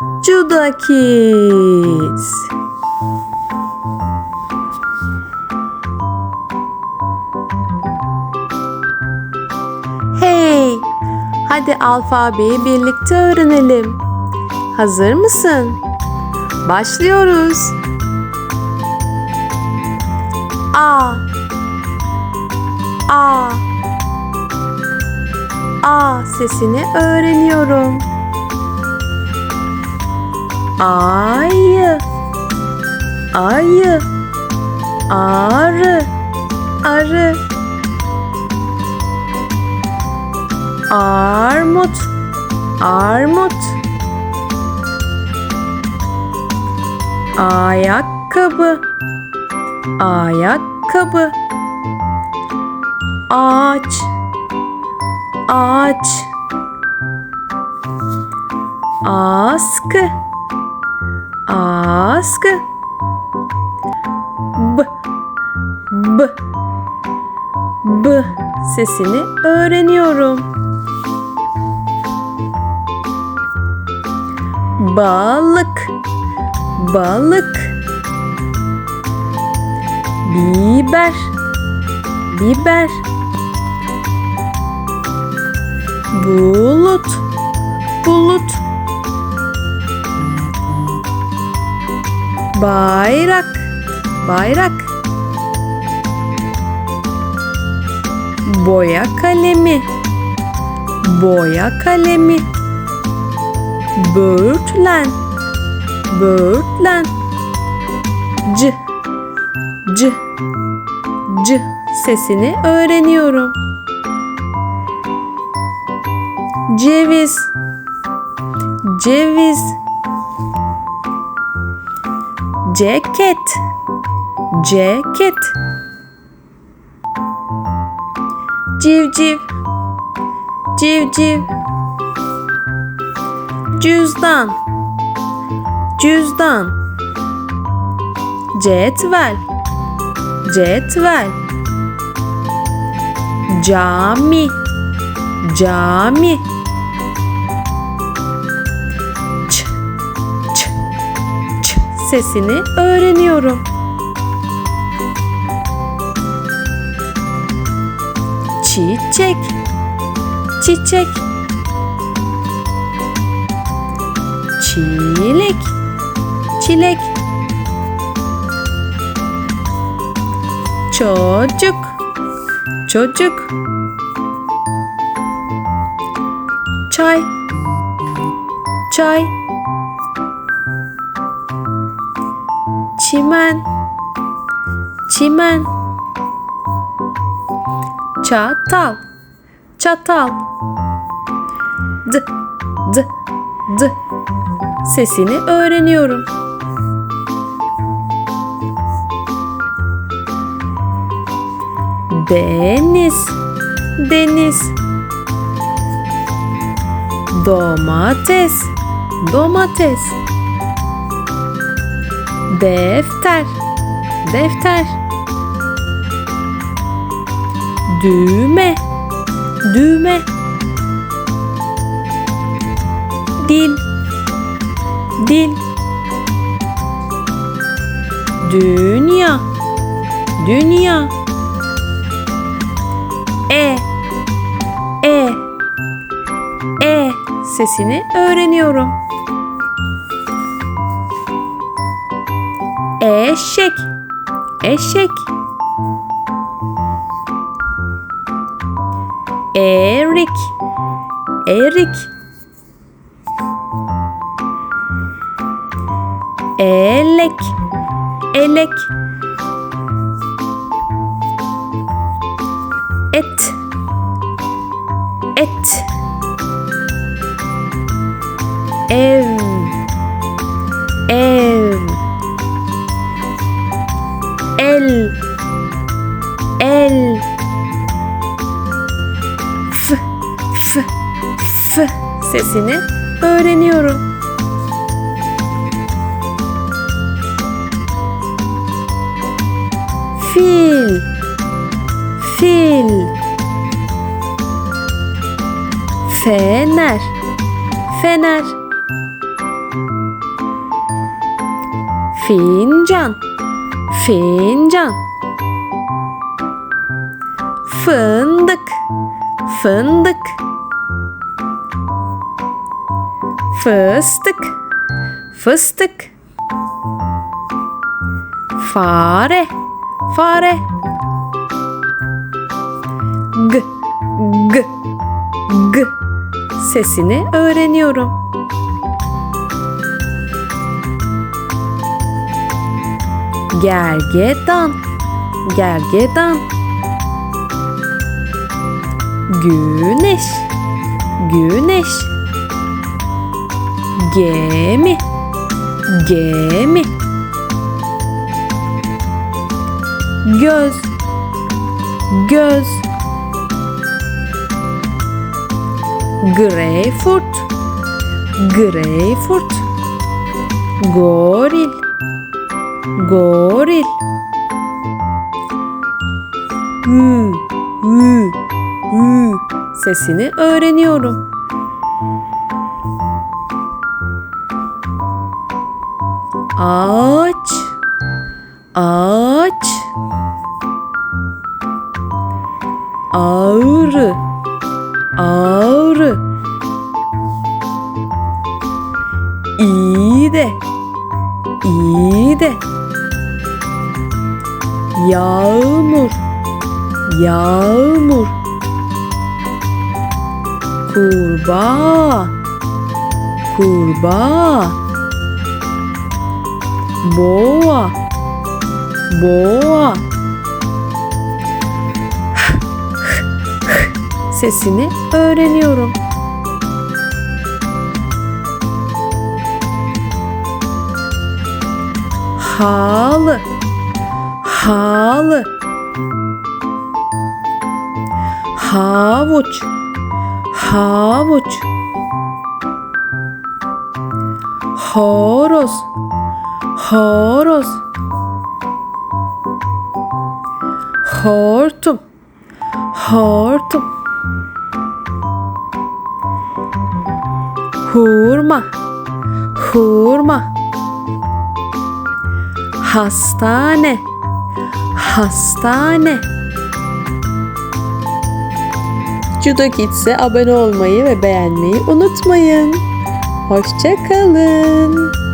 Juda Kids. Hey, hadi alfabeyi birlikte öğrenelim. Hazır mısın? Başlıyoruz. A A A sesini öğreniyorum. Ayı. Ayı. Arı. Arı. Armut. Armut. Ayakkabı. Ayakkabı. Ağaç. Ağaç. Askı Askı B. B. B sesini öğreniyorum. Balık. Balık. Biber. Biber. Bulut. Bulut Bayrak. Bayrak. Boya kalemi. Boya kalemi. Böğürtlen. Böğürtlen. C C C sesini öğreniyorum. Ceviz. Ceviz Ceket. Ceket. Civciv Civciv Cüzdan. Cüzdan. Cetvel. Cetvel. Cami. Cami sesini öğreniyorum. Çiçek. Çiçek. Çilek. Çilek. Çocuk. Çocuk. Çay. Çay Çimen. Çimen. Çatal. Çatal. D D D. Sesini öğreniyorum. Deniz. Deniz. Domates. Domates Defter. Defter. Düğme. Düğme. Dil. Dil. Dünya. Dünya. E. E. E sesini öğreniyorum. Eşek. Eşek. Erik. Erik. Elek. Elek. Et. Et. Ev F F sesini öğreniyorum. Fil Fil Fener Fener Fincan. Fincan. Fındık. Fındık. Fıstık. Fıstık. Fare. Fare. G. G. G. Sesini öğreniyorum. Gergedan. Gergedan. Güneş. Güneş. Gemi. Gemi. Göz. Göz. Greyfurt. Greyfurt. Goril. Goril. Ü, ü, ü sesini öğreniyorum. Ağaç. Ağaç. Ağrı. Ağrı. İyi de. İyi de. Yağmur. Yağmur. Kurbağa. Kurbağa. Boğa. Boğa. Sesini öğreniyorum. Halı. Halı. Havuç. Havuç. Horoz. Horoz. Hortum. Hortum. Hurma. Hurma. Hastane. Hastane. Judo Kids'e abone olmayı ve beğenmeyi unutmayın. Hoşçakalın.